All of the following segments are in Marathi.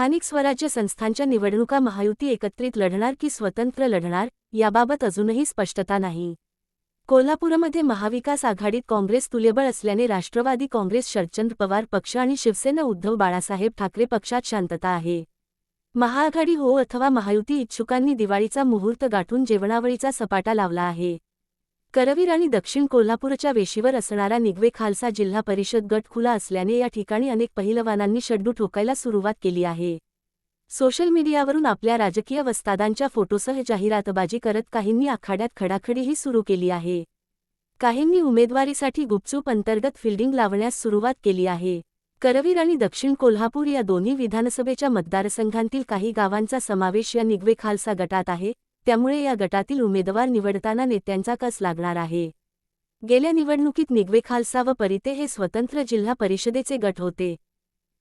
स्थानिक स्वराज्य संस्थांच्या निवडणुका महायुती एकत्रित लढणार की स्वतंत्र लढणार याबाबत अजूनही स्पष्टता नाही. कोल्हापूरमध्ये महाविकास आघाडीत काँग्रेस तुल्यबळ असल्याने राष्ट्रवादी काँग्रेस शरदचंद्र पवार पक्ष आणि शिवसेना उद्धव बाळासाहेब ठाकरे पक्षात शांतता आहे. महाआघाडी हो अथवा महायुती इच्छुकांनी दिवाळीचा मुहूर्त गाठून जेवणावळीचा सपाटा लावला आहे. करवीर आणि दक्षिण कोल्हापूरच्या वेशीवर असणारा निगवे खालसा जिल्हा परिषद गट खुला असल्याने या ठिकाणी अनेक पहिलवानांनी शड्डू ठोकायला सुरुवात केली आहे. सोशल मीडियावरून आपल्या राजकीय वस्तादांच्या फोटोसह जाहिरातबाजी करत काहींनी आखाड्यात खडाखडीही सुरू केली आहे. काहींनी उमेदवारीसाठी गुपचूप अंतर्गत फिल्डिंग लावण्यास सुरुवात केली आहे. करवीर आणि दक्षिण कोल्हापूर या दोन्ही विधानसभेच्या मतदारसंघांतील काही गावांचा समावेश या निगवे खालसा गटात आहे. त्यामुळे या गटातील उमेदवार निवडताना नेत्यांचा कस लागणार आहे? गेल्या निवडणुकीत निगवे खालसा व परिते हे स्वतंत्र जिल्हा परिषदेचे गट होते.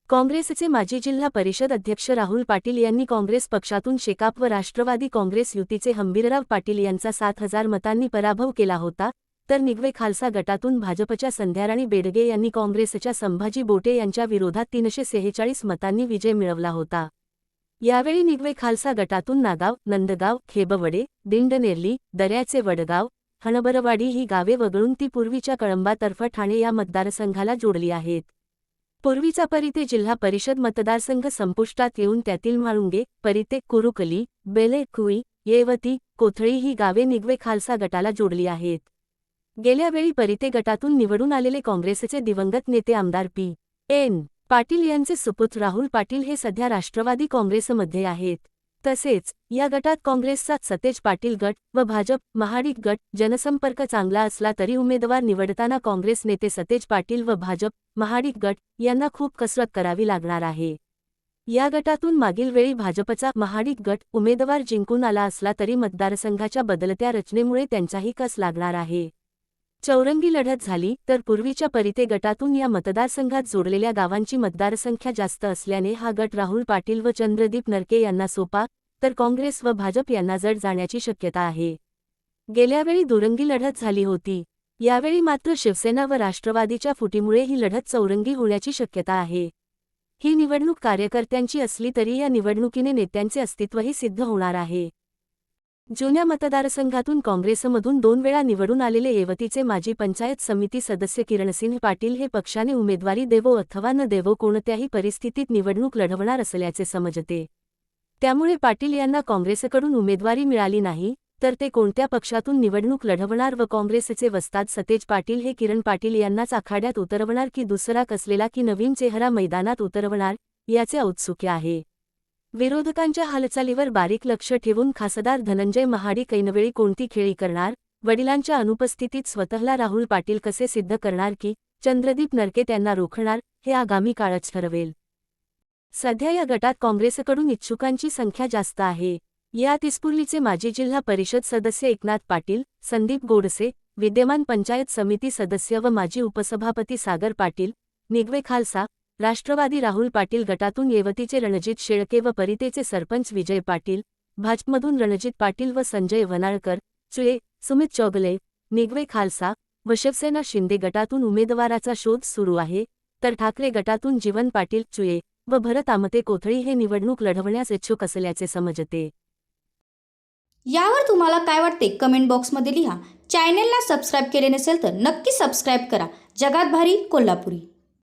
काँग्रेसचे माजी जिल्हा परिषद अध्यक्ष राहुल पाटील यांनी काँग्रेस पक्षातून शेकाप व राष्ट्रवादी काँग्रेस युतीचे हंबीरराव पाटील यांचा सात हजार मतांनी पराभव केला होता तर निगवे खालसा गटातून भाजपच्या संध्याराणी बेडगे यांनी काँग्रेसच्या संभाजी बोटे यांच्या विरोधात तीनशे सेहेचाळीस मतांनी विजय मिळवला होता. यावेळी निगवे खालसा गटातून नागाव नंदगाव खेबवडे दिंडनेरली दर्याचे वडगाव हणबरवाडी ही गावे वगळून ती पूर्वीच्या कळंबातर्फ ठाणे या मतदारसंघाला जोडली आहेत. पूर्वीचा परिते जिल्हा परिषद मतदारसंघ संपुष्टात येऊन त्यातील म्हाळुंगे परिते कुरुकली बेले कुई येवती कोथळी ही गावे निगवे खालसा गटाला जोडली आहेत. गेल्यावेळी परिते गटातून निवडून आलेले काँग्रेसचे दिवंगत नेते आमदार पी. एन. पाटील यांचे सुपुत्र राहुल पाटील हे सध्या राष्ट्रवादी काँग्रेसमध्ये आहेत. तसेच या गटात काँग्रेसचा सतेज पाटील गट व भाजप महाडिक गट जनसंपर्क चांगला असला तरी उमेदवार निवडताना काँग्रेस नेते सतेज पाटील व भाजप महाडिक गट यांना खूप कसरत करावी लागणार आहे. या गटातून मागील वेळी भाजपचा महाडिक गट उमेदवार जिंकून आला असला तरी मतदारसंघाच्या बदलत्या रचनेमुळे त्यांचाही कस लागणार आहे? चौरंगी लढत झाली तर पूर्वीच्या परिते गटातून या मतदारसंघात जोडलेल्या गावांची मतदारसंख्या जास्त असल्याने हा गट राहुल पाटील व चंद्रदीप नरके यांना सोपा तर काँग्रेस व भाजप यांना जड जाण्याची शक्यता आहे. गेल्यावेळी दुरंगी लढत झाली होती. यावेळी मात्र शिवसेना व राष्ट्रवादीच्या फुटीमुळे ही लढत चौरंगी होण्याची शक्यता आहे. ही निवडणूक कार्यकर्त्यांची असली तरी या निवडणुकीने नेत्यांचे अस्तित्वही सिद्ध होणार आहे. जुन्या मतदारसंघातून काँग्रेसमधून दोन वेळा निवडून आलेले येवतीचे माजी पंचायत समिती सदस्य किरणसिंह पाटील हे पक्षाने उमेदवारी देवो अथवा न देवो कोणत्याही परिस्थितीत निवडणूक लढवणार असल्याचे समजते. त्यामुळे पाटील यांना काँग्रेसकडून उमेदवारी मिळाली नाही तर ते कोणत्या पक्षातून निवडणूक लढवणार व काँग्रेसचे वस्ताद सतेज पाटील हे किरण पाटील यांनाच आखाड्यात उतरवणार की दुसरा कसलेला की नवीन चेहरा मैदानात उतरवणार याचे औत्सुक्य आहे. विरोधकांच्या हालचालीवर बारीक लक्ष ठेवून खासदार धनंजय महाडिक ऐनवेळी कोणती खेळी करणार? वडिलांच्या अनुपस्थितीत स्वतःला राहुल पाटील कसे सिद्ध करणार की चंद्रदीप नरके त्यांना रोखणार हे आगामी काळच ठरवेल. सध्या या गटात काँग्रेसकडून इच्छुकांची संख्या जास्त आहे. यात इस्पुर्लीचे माजी जिल्हा परिषद सदस्य एकनाथ पाटील संदीप गोडसे विद्यमान पंचायत समिती सदस्य व माजी उपसभापती सागर पाटील निगवे खालसा राष्ट्रवादी राहुल पाटील गटातून येवतीचे रणजित शेळके व परितेचे सरपंच विजय पाटील भाजपमधून रणजित पाटील व संजय वनाळकर चुये सुमित चौगले निगवे खालसा व शिवसेना शिंदे गटातून उमेदवाराचा शोध सुरू आहे तर ठाकरे गटातून जीवन पाटील चुये व भरत आमते कोथळी हे निवडणूक लढवण्यास इच्छुक असल्याचे समजते. यावर तुम्हाला काय वाटते? कमेंट बॉक्समध्ये लिहा. चॅनेलला सबस्क्राईब केले नसेल तर नक्की सबस्क्राईब करा. जगात भारी कोल्हापुरी.